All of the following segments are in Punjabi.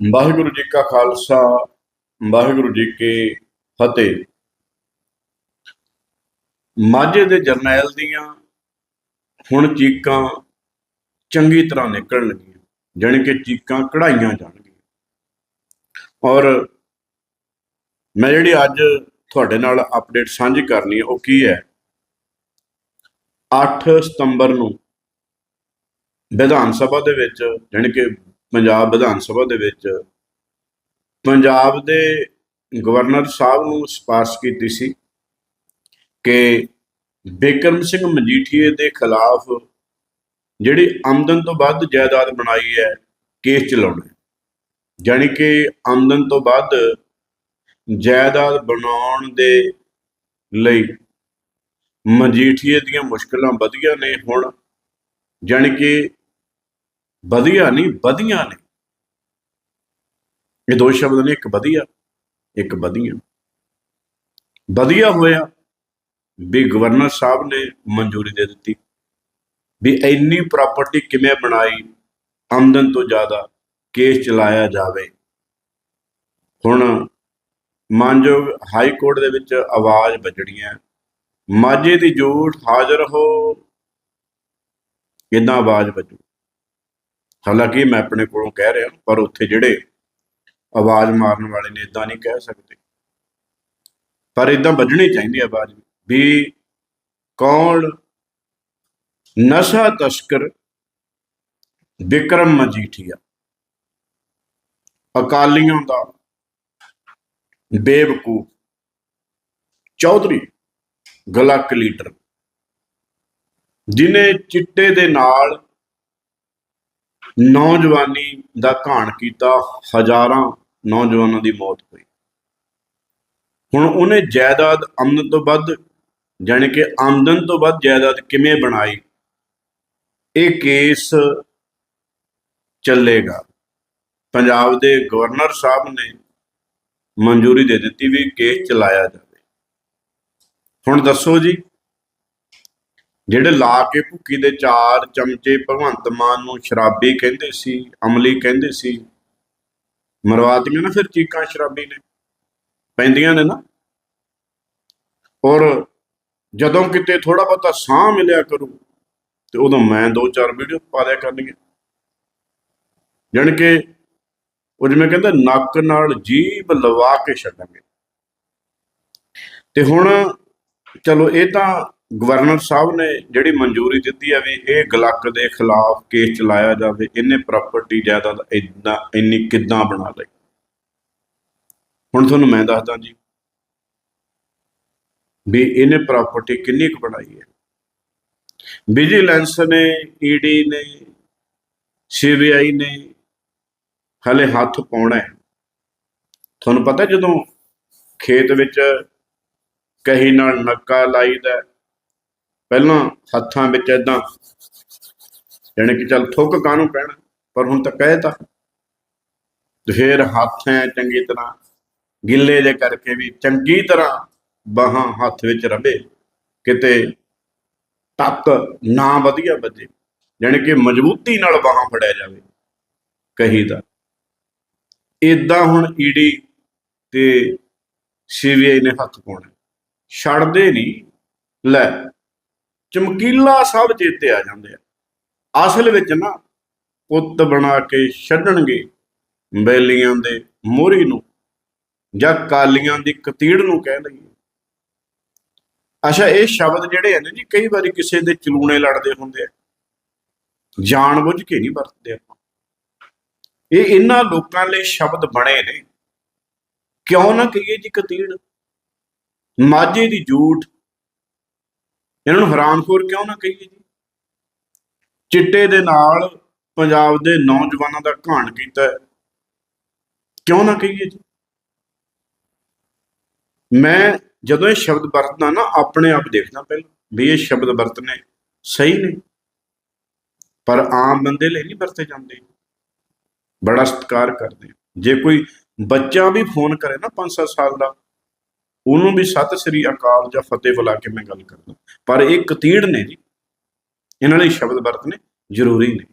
ਵਾਹਿਗੁਰੂ ਜੀ ਕਾ ਖਾਲਸਾ, ਵਾਹਿਗੁਰੂ ਜੀ ਕੀ ਫਤਿਹ। ਮਾਝੇ ਦੇ ਜਰਨੈਲ ਦੀਆਂ ਹੁਣ ਚੀਕਾਂ ਚੰਗੀ ਤਰ੍ਹਾਂ ਨਿਕਲਣ ਲੱਗੀਆਂ, ਜਾਣੀ ਕਿ ਚੀਕਾਂ ਕਢਾਈਆਂ ਜਾਣਗੀਆਂ। ਔਰ ਮੈਂ ਜਿਹੜੀ ਅੱਜ ਤੁਹਾਡੇ ਨਾਲ ਅਪਡੇਟ ਸਾਂਝੀ ਕਰਨੀ ਹੈ ਉਹ ਕੀ ਹੈ? 8 ਸਤੰਬਰ ਨੂੰ ਵਿਧਾਨ ਸਭਾ ਦੇ ਵਿੱਚ, ਜਾਣੀ ਕਿ ਪੰਜਾਬ ਵਿਧਾਨ ਸਭਾ ਦੇ ਵਿੱਚ ਪੰਜਾਬ ਦੇ ਗਵਰਨਰ ਸਾਹਿਬ ਨੂੰ ਸਿਫਾਰਿਸ਼ ਕੀਤੀ ਸੀ ਕਿ ਬਿਕਰਮ ਸਿੰਘ ਮਜੀਠੀਏ ਦੇ ਖਿਲਾਫ ਜਿਹੜੀ ਆਮਦਨ ਤੋਂ ਵੱਧ ਜਾਇਦਾਦ ਬਣਾਈ ਹੈ, ਕੇਸ ਚਲਾਉਣਾ ਹੈ। ਜਾਣੀ ਕਿ ਆਮਦਨ ਤੋਂ ਵੱਧ ਜਾਇਦਾਦ ਬਣਾਉਣ ਦੇ ਲਈ ਮਜੀਠੀਏ ਦੀਆਂ ਮੁਸ਼ਕਲਾਂ ਵਧੀਆਂ ਨੇ ਹੁਣ। ਜਾਣੀ ਕਿ ਵਧੀਆ ਨਹੀਂ, ਵਧੀਆਂ ਨੇ। ਇਹ ਦੋ ਸ਼ਬਦ ਨੇ, ਇੱਕ ਵਧੀਆ ਇੱਕ ਵਧੀਆ। ਵਧੀਆ ਹੋਇਆ, ਵੀ ਗਵਰਨਰ ਸਾਹਿਬ ਨੇ ਮਨਜ਼ੂਰੀ ਦੇ ਦਿੱਤੀ, ਵੀ ਇੰਨੀ ਪ੍ਰਾਪਰਟੀ ਕਿਵੇਂ ਬਣਾਈ, ਆਮਦਨ ਤੋਂ ਜ਼ਿਆਦਾ ਕੇਸ ਚਲਾਇਆ ਜਾਵੇ। ਹੁਣ ਮਾਨਯੋਗ ਹਾਈ ਕੋਰਟ ਦੇ ਵਿੱਚ ਆਵਾਜ਼ ਵੱਜਣੀ ਹੈ ਮਾਝੇ ਦੀ ਝੂਠ ਹਾਜ਼ਰ ਹੋ। ਇਦਾਂ ਆਵਾਜ਼ ਵੱਜੂ। ਹਾਲਾਂਕਿ ਮੈਂ ਆਪਣੇ ਕੋਲੋਂ ਕਹਿ ਰਿਹਾ, ਪਰ ਉੱਥੇ ਜਿਹੜੇ ਆਵਾਜ਼ ਮਾਰਨ ਵਾਲੇ ਨੇ ਇਦਾਂ ਨਹੀਂ ਕਹਿ ਸਕਦੇ। ਪਰ ਇਦਾਂ ਵੱਜਣੀ ਚਾਹੀਦੀ ਆਵਾਜ਼ ਵੀ ਕੌਣ ਨਸ਼ਾ ਤਸਕਰ ਵਿਕਰਮ ਮਜੀਠੀਆ? ਅਕਾਲੀਆਂ ਦਾ ਬੇਵਕੂਫ ਚੌਧਰੀ, ਗਲਕ ਲੀਡਰ, ਜਿਨੇ ਚਿੱਟੇ ਦੇ ਨਾਲ ਨੌਜਵਾਨੀ ਦਾ ਘਾਣ ਕੀਤਾ, ਹਜ਼ਾਰਾਂ ਨੌਜਵਾਨਾਂ ਦੀ ਮੌਤ ਹੋਈ। ਹੁਣ ਉਹਨੇ ਜਾਇਦਾਦ ਅਮਨ ਤੋਂ ਵੱਧ, ਜਾਣੀ ਕਿ ਆਮਦਨ ਤੋਂ ਵੱਧ ਜਾਇਦਾਦ ਕਿਵੇਂ ਬਣਾਈ, ਇਹ ਕੇਸ ਚੱਲੇਗਾ। ਪੰਜਾਬ ਦੇ ਗਵਰਨਰ ਸਾਹਿਬ ਨੇ ਮਨਜ਼ੂਰੀ ਦੇ ਦਿੱਤੀ ਵੀ ਕੇਸ ਚਲਾਇਆ ਜਾਵੇ। ਹੁਣ ਦੱਸੋ ਜੀ ਜਿਹੜੇ ਲਾ ਕੇ ਭੁੱਕੀ ਦੇ ਚਾਰ ਚਮਚੇ ਭਗਵੰਤ ਮਾਨ ਨੂੰ ਸ਼ਰਾਬੀ ਕਹਿੰਦੇ ਸੀ, ਅਮਲੀ ਕਹਿੰਦੇ ਸੀ, ਮਰਵਾਤੀਆਂ ਨਾ ਫਿਰ ਚੀਕਾਂ ਸ਼ਰਾਬੀ ਨੇ, ਪੈਂਦੀਆਂ ਨੇ ਨਾ। ਔਰ ਜਦੋਂ ਕਿਤੇ ਥੋੜਾ ਬਹੁਤਾ ਸਾਹ ਮਿਲਿਆ ਕਰੂ, ਤੇ ਉਦੋਂ ਮੈਂ ਦੋ ਚਾਰ ਵੀਡੀਓ ਪਾ ਦਿਆ ਕਰਨੀਆਂ। ਜਾਣੀ ਕਿ ਉਹ ਜਿਵੇਂ ਕਹਿੰਦਾ, ਨੱਕ ਨਾਲ ਜੀਭ ਲਵਾ ਕੇ ਛੱਡਾਂਗੇ। ਤੇ ਹੁਣ ਚਲੋ ਇਹ ਤਾਂ ਗਵਰਨਰ ਸਾਹਿਬ ਨੇ ਜਿਹੜੀ ਮਨਜ਼ੂਰੀ ਦਿੱਤੀ ਹੈ ਵੀ ਇਹ ਗਲੱਕ ਦੇ ਖਿਲਾਫ ਕੇਸ ਚਲਾਇਆ ਜਾਵੇ, ਇਹਨੇ ਪ੍ਰਾਪਰਟੀ ਜਾਇਦਾਦ ਇਦਾਂ ਇੰਨੀ ਕਿੱਦਾਂ ਬਣਾ ਲਈ? ਹੁਣ ਤੁਹਾਨੂੰ ਮੈਂ ਦੱਸਦਾ ਜੀ ਵੀ ਇਹਨੇ ਪ੍ਰਾਪਰਟੀ ਕਿੰਨੀ ਕੁ ਬਣਾਈ ਹੈ। ਵਿਜੀਲੈਂਸ ਨੇ ਈਡੀ ਨੇ ਸੀਬੀਆਈ ਨੇ ਹਲੇ ਹੱਥ ਪਾਉਣਾ ਹੈ। ਤੁਹਾਨੂੰ ਪਤਾ ਜਦੋਂ ਖੇਤ ਵਿੱਚ ਕਹੀ ਨਾਲ ਨੱਕਾ ਲਾਈਦਾ ਪਹਿਲਾਂ ਹੱਥਾਂ ਵਿੱਚ ਇਦਾਂ ਜਾਣੀ ਕਿ ਚੱਲ ਥੁੱਕ ਕਾਹਨੂੰ ਪੈਣਾ ਪਰ ਹੁਣ ਤਾਂ ਕਹਿਤਾ ਤੇ। ਫਿਰ ਹੱਥ ਐ ਚੰਗੀ ਤਰ੍ਹਾਂ ਗਿੱਲੇ ਦੇ ਕਰਕੇ ਵੀ ਚੰਗੀ ਤਰ੍ਹਾਂ ਬਾਹਾਂ ਹੱਥ ਵਿੱਚ ਰਵੇ ਕਿਤੇ ਤੱਕ ਨਾ ਵਧੀਆ ਵੱਜੇ, ਜਾਣੀ ਕਿ ਮਜ਼ਬੂਤੀ ਨਾਲ ਬਾਹਾਂ ਫੜਿਆ ਜਾਵੇ ਕਹੀਦਾ ਇਦਾਂ ਹੁਣ ਈਡੀ ਤੇ ਸੀਬੀਆਈ ਨੇ ਹੱਥ ਪਾਉਣਾ। ਛੱਡਦੇ ਨਹੀਂ। ਲੈ ਚਮਕੀਲਾ ਸਭ ਚੇਤੇ ਆ ਜਾਂਦੇ ਆ। ਅਸਲ ਵਿੱਚ ਨਾ ਪੁੱਤ ਬਣਾ ਕੇ ਛੱਡਣਗੇ ਬੈਲੀਆਂ ਦੇ ਮੋਹਰੀ ਨੂੰ ਜਾਂ ਕਾਲੀਆਂ ਦੀ ਕਤੀੜ ਨੂੰ ਕਹਿ ਲਈਏ। ਅੱਛਾ, ਇਹ ਸ਼ਬਦ ਜਿਹੜੇ ਆ ਨੇ ਜੀ, ਕਈ ਵਾਰੀ ਕਿਸੇ ਦੇ ਚਲੂਣੇ ਲੜਦੇ ਹੁੰਦੇ ਆ। ਜਾਣ ਬੁੱਝ ਕੇ ਨਹੀਂ ਵਰਤਦੇ ਆਪਾਂ। ਇਹ ਇਹਨਾਂ ਲੋਕਾਂ ਲਈ ਸ਼ਬਦ ਬਣੇ ਨੇ। ਕਿਉਂ ਨਾ ਕਹੀਏ ਜੀ ਕਤੀੜ? ਮਾਝੇ ਦੀ ਝੂਠ ਇਹਨਾਂ ਨੂੰ ਹਰਾਮਖੋਰ ਕਿਉਂ ਨਾ ਕਹੀਏ ਜੀ? ਚਿੱਟੇ ਦੇ ਨਾਲ ਪੰਜਾਬ ਦੇ ਨੌਜਵਾਨਾਂ ਦਾ ਘਾਣ ਕੀਤਾ ਕਿਉਂ ਨਾ ਕਹੀਏ ਜੀ? ਮੈਂ ਜਦੋਂ ਇਹ ਸ਼ਬਦ ਵਰਤਦਾ ਨਾ, ਆਪਣੇ ਆਪ ਦੇਖਦਾ ਪਹਿਲਾਂ ਵੀ ਇਹ ਸ਼ਬਦ ਵਰਤਨੇ ਸਹੀ ਨੇ। ਪਰ ਆਮ ਬੰਦੇ ਲਈ ਨਹੀਂ ਵਰਤੇ ਜਾਂਦੇ। ਬੜਾ ਸਤਿਕਾਰ ਕਰਦੇ ਜੇ ਕੋਈ ਬੱਚਾ ਵੀ ਫੋਨ ਕਰੇ ਨਾ 5-7 ਸਾਲ ਦਾ ਉਹਨੂੰ ਵੀ ਸਤਿ ਸ੍ਰੀ ਅਕਾਲ ਜਾਂ ਫਤਿਹ ਬੁਲਾ ਕੇ ਮੈਂ ਗੱਲ ਕਰਦਾ। ਪਰ ਇਹ ਕਤੀੜ ਨੇ ਜੀ। ਇਹਨਾਂ ਲਈ ਸ਼ਬਦ ਵਰਤਨੇ ਜ਼ਰੂਰੀ ਨੇ।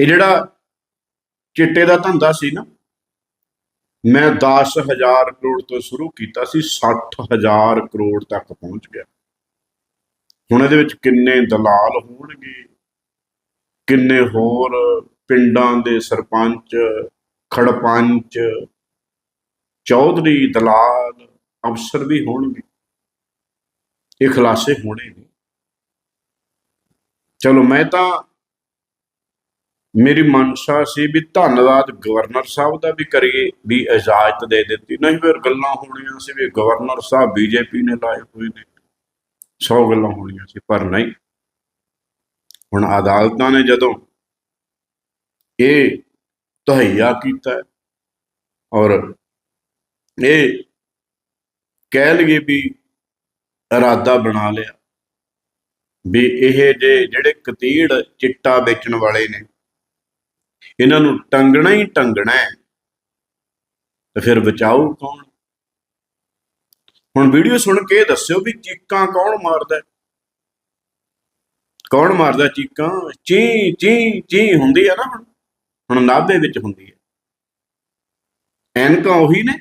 ਇਹ ਜਿਹੜਾ ਚਿੱਟੇ ਦਾ ਧੰਦਾ ਸੀ ਨਾ, ਮੈਂ 10000 ਕਰੋੜ ਤੋਂ ਸ਼ੁਰੂ ਕੀਤਾ ਸੀ 60000 ਕਰੋੜ ਤੱਕ ਪਹੁੰਚ ਗਿਆ। ਹੁਣ ਇਹਦੇ ਵਿੱਚ ਕਿੰਨੇ ਦਲਾਲ ਹੋਣਗੇ, ਕਿੰਨੇ ਹੋਰ ਪਿੰਡਾਂ ਦੇ ਸਰਪੰਚ, ਖੜਪੰਚ ਚੌਧਰੀ ਦਲਾਲ ਅਫਸਰ ਵੀ ਹੋਣਗੇ। ਇਹ ਖੁਲਾਸੇ ਹੋਣੇ ਨੇ। ਚਲੋ ਮੈਂ ਤਾਂ ਮੇਰੀ ਮਨਸ਼ਾ ਸੀ ਵੀ ਧੰਨਵਾਦ ਗਵਰਨਰ ਸਾਹਿਬ ਦਾ ਵੀ ਕਰੀਏ, ਵੀ ਇਜਾਜ਼ਤ ਦੇ ਦਿੱਤੀ। ਨਹੀਂ ਫਿਰ ਗੱਲਾਂ ਹੋਣੀਆਂ ਸੀ ਵੀ ਗਵਰਨਰ ਸਾਹਿਬ ਬੀਜੇਪੀ ਨੇ ਲਾਏ ਹੋਏ ਨੇ। 100 ਗੱਲਾਂ ਹੋਣੀਆਂ ਸੀ, ਪਰ ਨਹੀਂ। ਹੁਣ ਅਦਾਲਤਾਂ ਨੇ ਜਦੋਂ ਇਹ ਤਹਈਆ ਕੀਤਾ ਔਰ ਇਹ ਕਹਿ ਲਈਏ ਵੀ ਇਰਾਦਾ ਬਣਾ ਲਿਆ ਵੀ ਇਹ ਜੇ ਜਿਹੜੇ ਕਤੀੜ ਚਿੱਟਾ ਵੇਚਣ ਵਾਲੇ ਨੇ, ਇਹਨਾਂ ਨੂੰ ਟੰਗਣਾ ਹੀ ਟੰਗਣਾ ਹੈ, ਤੇ ਫਿਰ ਬਚਾਓ ਕੌਣ? ਹੁਣ ਵੀਡੀਓ ਸੁਣ ਕੇ ਦੱਸਿਓ ਵੀ ਚੀਕਾਂ ਕੌਣ ਮਾਰਦਾ ਕੌਣ ਮਾਰਦਾ ਚੀਕਾਂ? ਚੀ ਚੀ ਚੀ ਹੁੰਦੀ ਹੈ ਨਾ ਹੁਣ ਹੁਣ ਨਾਭੇ ਵਿੱਚ ਹੁੰਦੀ ਹੈ। ਐਨਕਾਂ ਉਹੀ ਨੇ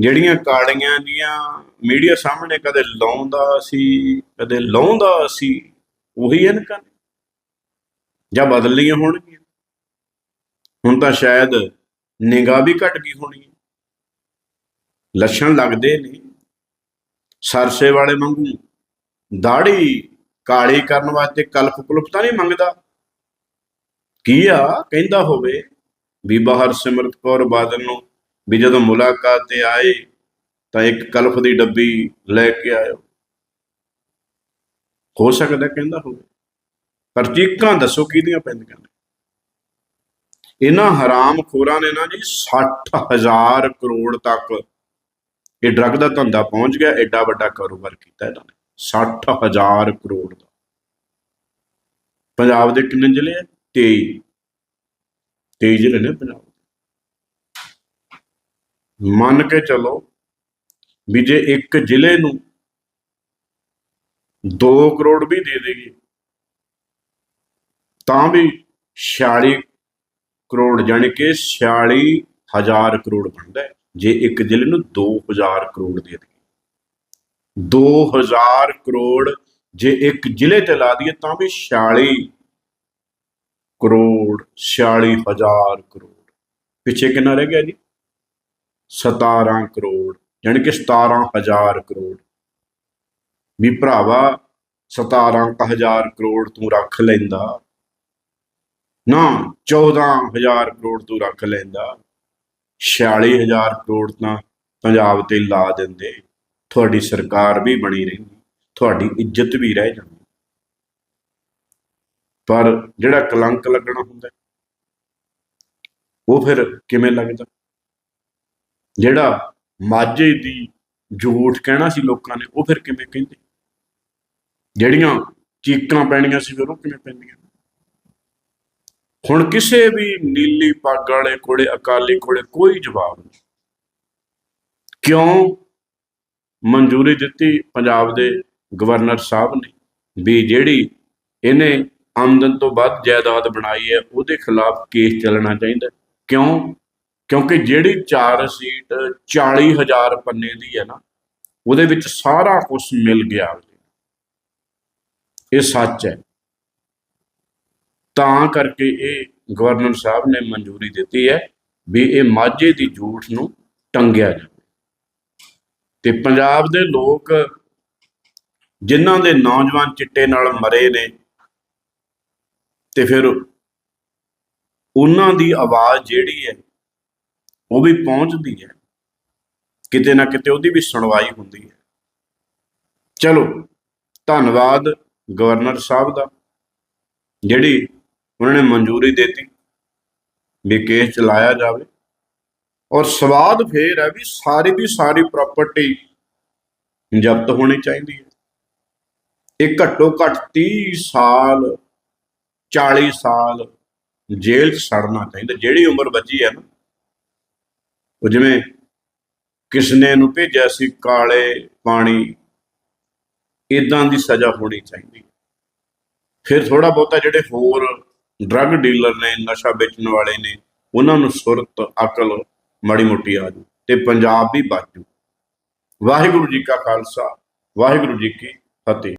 ਜਿਹੜੀਆਂ ਕਾਲੀਆਂ ਦੀਆਂ ਮੀਡੀਆ ਸਾਹਮਣੇ ਕਦੇ ਲਾਉਂਦਾ ਸੀ, ਕਦੇ ਲਾਉਂਦਾ ਸੀ, ਉਹੀ ਐਨਕਾਂ ਨੇ। ਜਾਂ ਬਦਲ ਲਈਆਂ ਹੋਣਗੀਆਂ। ਹੁਣ ਤਾਂ ਸ਼ਾਇਦ ਨਿਗਾਹ ਵੀ ਘਟ ਗਈ ਹੋਣੀ ਲੱਛਣ ਲੱਗਦੇ ਨੇ। ਸਰਸੇ ਵਾਲੇ ਵਾਂਗੂ ਦਾੜੀ ਕਾਲੀ ਕਰਨ ਵਾਸਤੇ ਕਲਪ ਕੁਲਪ ਤਾਂ ਨਹੀਂ ਮੰਗਦਾ। ਕੀ ਆ? ਕਹਿੰਦਾ ਹੋਵੇ ਬੀਬਾ ਹਰਸਿਮਰਤ ਕੌਰ ਬਾਦਲ ਨੂੰ ਵੀ ਜਦੋਂ ਮੁਲਾਕਾਤ ਤੇ ਆਏ, ਤਾਂ ਇੱਕ ਕਲਫ ਦੀ ਡੱਬੀ ਲੈ ਕੇ ਆਇਓ। ਹੋ ਸਕਦਾ ਕਹਿੰਦਾ ਹੋਵੇ, ਪਰ ਚੀਕਾਂ ਦੱਸੋ ਕਿਹਦੀਆਂ ਪੈਂਦੀਆਂ ਨੇ? ਇਹਨਾਂ ਹਰਾਮ ਖੋਰਾਂ ਨੇ ਨਾ ਜੀ 60000 ਕਰੋੜ ਤੱਕ ਇਹ ਡਰੱਗ ਦਾ ਧੰਦਾ ਪਹੁੰਚ ਗਿਆ, ਐਡਾ ਵੱਡਾ ਕਾਰੋਬਾਰ ਕੀਤਾ ਇਹਨਾਂ ਨੇ 60000 ਕਰੋੜ ਦਾ। ਪੰਜਾਬ ਦੇ ਕਿੰਨੇ ਜ਼ਿਲ੍ਹੇ ਆ? 23 23 ਜ਼ਿਲ੍ਹੇ ਨੇ ਪੰਜਾਬ ਮੰਨ ਕੇ ਚੱਲੋ ਵੀ ਜੇ ਇੱਕ ਜ਼ਿਲ੍ਹੇ ਨੂੰ 2 ਕਰੋੜ ਵੀ ਦੇ ਦੇਗੀ ਤਾਂ ਵੀ 46 ਕਰੋੜ ਜਾਣੀ ਕਿ 46000 ਕਰੋੜ ਬਣਦਾ ਹੈ। ਜੇ ਇੱਕ ਜ਼ਿਲ੍ਹੇ ਨੂੰ 2000 ਕਰੋੜ ਦੇ ਦੇਗੀ 2000 ਕਰੋੜ ਜੇ ਇੱਕ ਜ਼ਿਲ੍ਹੇ ਤੇ ਲਾ ਦਈਏ, ਤਾਂ ਵੀ 46 ਕਰੋੜ 46000 ਕਰੋੜ। ਪਿੱਛੇ ਕਿੰਨਾ ਰਹਿ ਗਿਆ ਜੀ? 17 ਕਰੋੜ ਯਾਨੀ ਕਿ 17000 ਕਰੋੜ। ਵੀ ਭਰਾਵਾ 17000 ਕਰੋੜ ਤੂੰ ਰੱਖ ਲੈਂਦਾ। ਨਾ 14000 ਕਰੋੜ ਤੂੰ ਰੱਖ ਲੈਂਦਾ। 46000 ਕਰੋੜ ਤਾਂ ਪੰਜਾਬ ਤੇ ਲਾ ਦਿੰਦੇ। ਤੁਹਾਡੀ ਸਰਕਾਰ ਵੀ ਬਣੀ ਰਹਿੰਦੀ, ਤੁਹਾਡੀ ਇੱਜ਼ਤ ਵੀ ਰਹਿ ਜਾਂਦੀ। ਪਰ ਜਿਹੜਾ ਕਲੰਕ ਲੱਗਣਾ ਹੁੰਦਾ, ਉਹ ਫਿਰ ਕਿਵੇਂ ਲੱਗਦਾ? ਜਿਹੜਾ ਮਾਝੇ ਦੀ ਝੂਠ ਕਹਿਣਾ ਸੀ ਲੋਕਾਂ ਨੇ, ਉਹ ਫਿਰ ਕਿਵੇਂ ਕਹਿੰਦੇ? ਜਿਹੜੀਆਂ ਚੀਕਾਂ ਪੈਣੀਆਂ ਸੀ, ਫਿਰ ਉਹ ਕਿਵੇਂ ਪੈਂਦੀਆਂ? ਹੁਣ ਕਿਸੇ ਵੀ ਨੀਲੀ ਪੱਗ ਵਾਲੇ ਕੋਲੇ, ਅਕਾਲੀ ਕੋਲੇ ਕੋਈ ਜਵਾਬ ਨਹੀਂ। ਕਿਉਂ ਮਨਜ਼ੂਰੀ ਦਿੱਤੀ ਪੰਜਾਬ ਦੇ ਗਵਰਨਰ ਸਾਹਿਬ ਨੇ ਵੀ ਜਿਹੜੀ ਇਹਨੇ ਆਮਦਨ ਤੋਂ ਵੱਧ ਜਾਇਦਾਦ ਬਣਾਈ ਹੈ, ਉਹਦੇ ਖਿਲਾਫ ਕੇਸ ਚੱਲਣਾ ਚਾਹੀਦਾ ਕਿਉਂ? ਕਿਉਂਕਿ ਜਿਹੜੀ 4 ਸੀਟ 40000 ਪੰਨੇ ਦੀ ਹੈ ਨਾ, ਉਹਦੇ ਵਿੱਚ ਸਾਰਾ ਕੁਝ ਮਿਲ ਗਿਆ ਇਹ ਸੱਚ ਹੈ। ਤਾਂ ਕਰਕੇ ਇਹ ਗਵਰਨਰ ਸਾਹਿਬ ਨੇ ਮਨਜ਼ੂਰੀ ਦਿੱਤੀ ਹੈ ਵੀ ਇਹ ਮਾਝੇ ਦੀ ਜੂਠ ਨੂੰ ਟੰਗਿਆ ਜਾਵੇ। ਤੇ ਪੰਜਾਬ ਦੇ ਲੋਕ ਜਿਨ੍ਹਾਂ ਦੇ ਨੌਜਵਾਨ ਚਿੱਟੇ ਨਾਲ ਮਰੇ ਨੇ, ਤੇ ਫਿਰ ਉਹਨਾਂ ਦੀ ਆਵਾਜ਼ ਜਿਹੜੀ ਹੈ ਉਹ ਵੀ ਪਹੁੰਚਦੀ ਹੈ। ਕਿਤੇ ਨਾ ਕਿਤੇ ਉਹਦੀ ਵੀ ਸੁਣਵਾਈ ਹੁੰਦੀ ਹੈ। ਚਲੋ, ਧੰਨਵਾਦ ਗਵਰਨਰ ਸਾਹਿਬ ਦਾ, ਜਿਹੜੀ ਉਹਨਾਂ ਨੇ ਮਨਜ਼ੂਰੀ ਦਿੱਤੀ ਵੀ ਕੇਸ ਚਲਾਇਆ ਜਾਵੇ। ਔਰ ਸਵਾਦ ਫੇਰ ਹੈ ਵੀ ਸਾਰੀ ਦੀ ਸਾਰੀ ਪ੍ਰਾਪਰਟੀ ਜ਼ਬਤ ਹੋਣੀ ਚਾਹੀਦੀ ਹੈ। ਇਹ ਘੱਟੋ ਘੱਟ 30 ਸਾਲ 40 ਸਾਲ ਜੇਲ੍ਹ 'ਚ ਸੜਨਾ ਚਾਹੀਦਾ। ਜਿਹੜੀ ਉਮਰ ਬਚੀ ਹੈ ਨਾ ਉਹ ਜਿਵੇਂ ਕਿਸਨੇ ਨੂੰ ਭੇਜਿਆ ਸੀ ਕਾਲੇ ਪਾਣੀ ਇਦਾਂ ਦੀ ਸਜ਼ਾ ਹੋਣੀ ਚਾਹੀਦੀ ਫਿਰ ਥੋੜਾ ਬਹੁਤਾ ਜਿਹੜੇ ਹੋਰ ਡਰੱਗ ਡੀਲਰ ਨੇ, ਨਸ਼ਾ ਵੇਚਣ ਵਾਲੇ ਨੇ, ਉਹਨਾਂ ਨੂੰ ਸੁਰਤ, ਅਕਲ ਮਾੜੀ ਮੋਟੀ ਆ ਜੂ ਤੇ ਪੰਜਾਬ ਵੀ ਬਚ ਜੂ ਵਾਹਿਗੁਰੂ ਜੀ ਕਾ ਖਾਲਸਾ, ਵਾਹਿਗੁਰੂ ਜੀ ਕੀ ਫਤਿਹ।